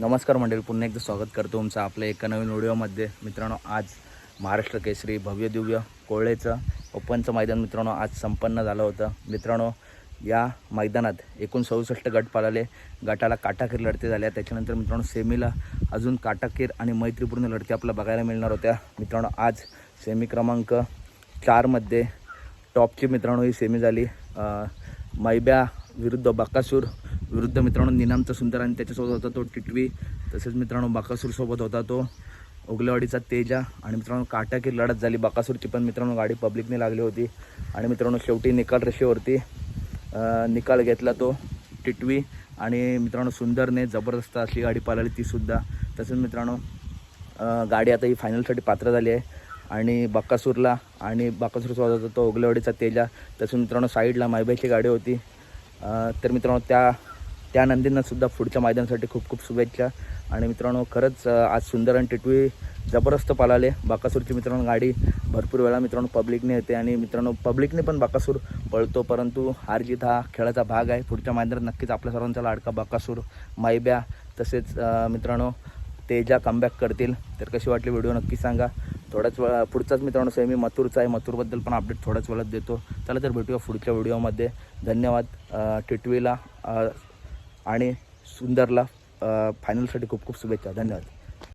नमस्कार मंडळी पुन्हा एकदा स्वागत करतो तुमचं आपल्या एका नवीन व्हिडिओमध्ये. मित्रांनो आज महाराष्ट्र केसरी भव्य दिव्य कोळेचं ओपनचं मैदान मित्रांनो आज संपन्न झालं होतं. मित्रांनो या मैदानात एकूण चौसष्ट गट पाळले. गटाला काटाकीर लढती झाल्या. त्याच्यानंतर मित्रांनो सेमीला अजून काटाकीर आणि मैत्रीपूर्ण लढती आपल्याला बघायला मिळणार होत्या. मित्रांनो आज सेमी क्रमांक चारमध्ये टॉपची मित्रांनो ही सेमी झाली. मैब्या विरुद्ध बाकासूर विरुद्ध मित्रांनो निनामचा सुंदर आणि त्याच्यासोबत होता तो टिटवी. तसेच मित्रांनो बाकासूरसोबत होता तो ओगलेवाडीचा तेजा. आणि मित्रांनो काटाकी लढत झाली. बाकासूरची पण मित्रांनो गाडी पब्लिकने लागली होती. आणि मित्रांनो शेवटी निकाल रेषेवरती निकाल घेतला तो टिटवी. आणि मित्रांनो सुंदरने जबरदस्त अशी गाडी पाळली तीसुद्धा तसेच मित्रांनो गाडी आता ही फायनलसाठी पात्र झाली आहे. आणि बाकासूरला आणि बाकासूरसोबत होता तो ओगलेवाडीचा तेजा. तसेच मित्रांनो साईडला मायबाईची गाडी होती. तर मित्रांनो त्या त्या नंदींनासुद्धा पुढच्या मैदानासाठी खूप खूप शुभेच्छा. आणि मित्रांनो खरंच आज सुंदर आणि टिटवी जबरदस्त पालाले. बाकासूरची मित्रांनो गाडी भरपूर वेळा मित्रांनो पब्लिकने येते आणि मित्रांनो पब्लिकने पण बाकासूर पळतो परंतु हार जीत हा खेळाचा भाग आहे. पुढच्या मैदानात नक्कीच आपल्या सर्वांचा लाडका बाकासूर मायब्या तसेच मित्रांनो तेजा कमबॅक करतील. तर कशी वाटली व्हिडिओ नक्की सांगा. थोड्याच वेळा पुढचाच मित्रांनो सेमी मथुरचा आहे. मथुरबद्दल पण अपडेट थोड्याच वेळात देतो. चला तर भेटूया पुढच्या व्हिडिओमध्ये. धन्यवाद टिटवीला. आणि सुंदरला फायनलसाठी खूप खूप शुभेच्छा. धन्यवाद.